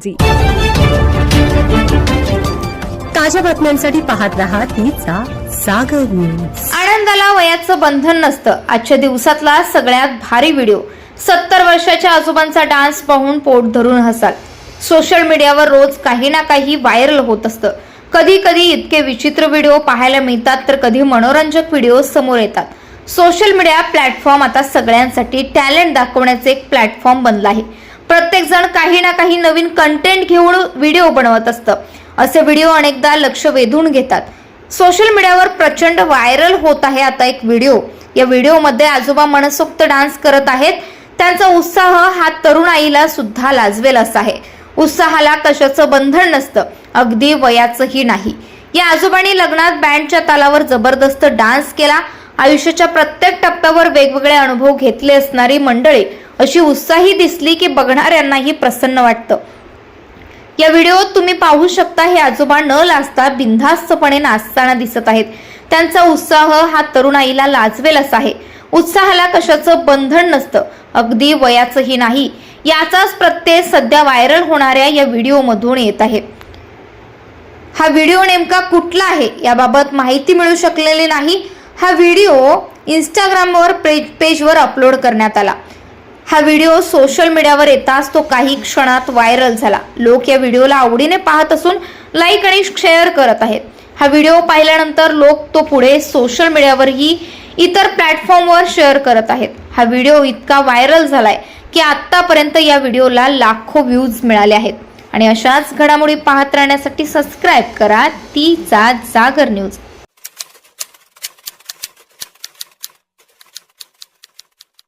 जी. ताज्या बातम्यांसाठी पाहत रहा तिचा सागर न्यूज आनंदाला वयाचं बंधन नसतं. आजच्या दिवसातला सगळ्यात भारी व्हिडिओ सत्तर वर्षाच्या आजोबांचा डान्स पाहून पोट धरून हसाल. सोशल मीडियावर रोज काही ना काही व्हायरल होत असतं. कधी कधी इतके विचित्र व्हिडिओ पाहायला मिळतात तर कधी मनोरंजक व्हिडिओ समोर येतात. सोशल मीडिया प्लॅटफॉर्म आता सगळ्यांसाठी टॅलेंट दाखवण्याचे एक प्लॅटफॉर्म बनला आहे. प्रत्येक जण काही ना काही नवीन कंटेंट घेऊन व्हिडिओ बनवत असतं. असे व्हिडिओ अनेकदा लक्ष वेधून घेतात. सोशल मीडियावर प्रचंड व्हायरल होत आहे आता एक व्हिडिओ या व्हिडिओमध्ये आजोबा मनसोक्त डान्स करत आहेत. त्यांचा उत्साह हा तरुण आईला सुद्धा लाजवेल असा आहे. उत्साहाला कशाचं बंधन नसतं. अगदी वयाचंही नाही. या आजोबांनी लग्नात बँडच्या तालावर जबरदस्त डान्स केला. आयुष्याच्या प्रत्येक टप्प्यावर वेगवेगळे अनुभव घेतले असणारी मंडळी अशी उत्साही दिसली की बघणाऱ्यांनाही प्रसन्न वाटतं. या व्हिडिओत तुम्ही पाहू शकता हे आजोबा न लाजता बिनधास्तपणे नाचताना दिसत आहेत. त्यांचा उत्साह हा तरुणाईला लाजवेल असा आहे. उत्साहाला कशाचं बंधन नसतं. अगदी वयाचंही नाही. याचाच प्रत्यय सध्या व्हायरल होणाऱ्या या व्हिडिओमधून येत आहे. हा व्हिडिओ नेमका कुठला आहे? याबाबत माहिती मिळू शकलेली नाही. हा व्हिडिओ इंस्टाग्रामवर पेज पेजवर अपलोड करण्यात आला. हा व्हिडिओ सोशल मीडियावर येताच तो काही क्षणात व्हायरल झाला. लोक या व्हिडिओला आवडीने पाहत असून लाईक आणि शेअर करत आहेत. हा व्हिडिओ पाहिल्यानंतर लोक तो पुढे सोशल मीडियावरही इतर प्लॅटफॉर्मवर शेअर करत आहेत. हा व्हिडिओ इतका व्हायरल झालाय की आत्तापर्यंत या व्हिडिओला लाखो व्ह्यूज मिळाले आहेत. आणि अशाच घडामोडी पाहत राहण्यासाठी सबस्क्राईब करा. तीचा जागर न्यूज.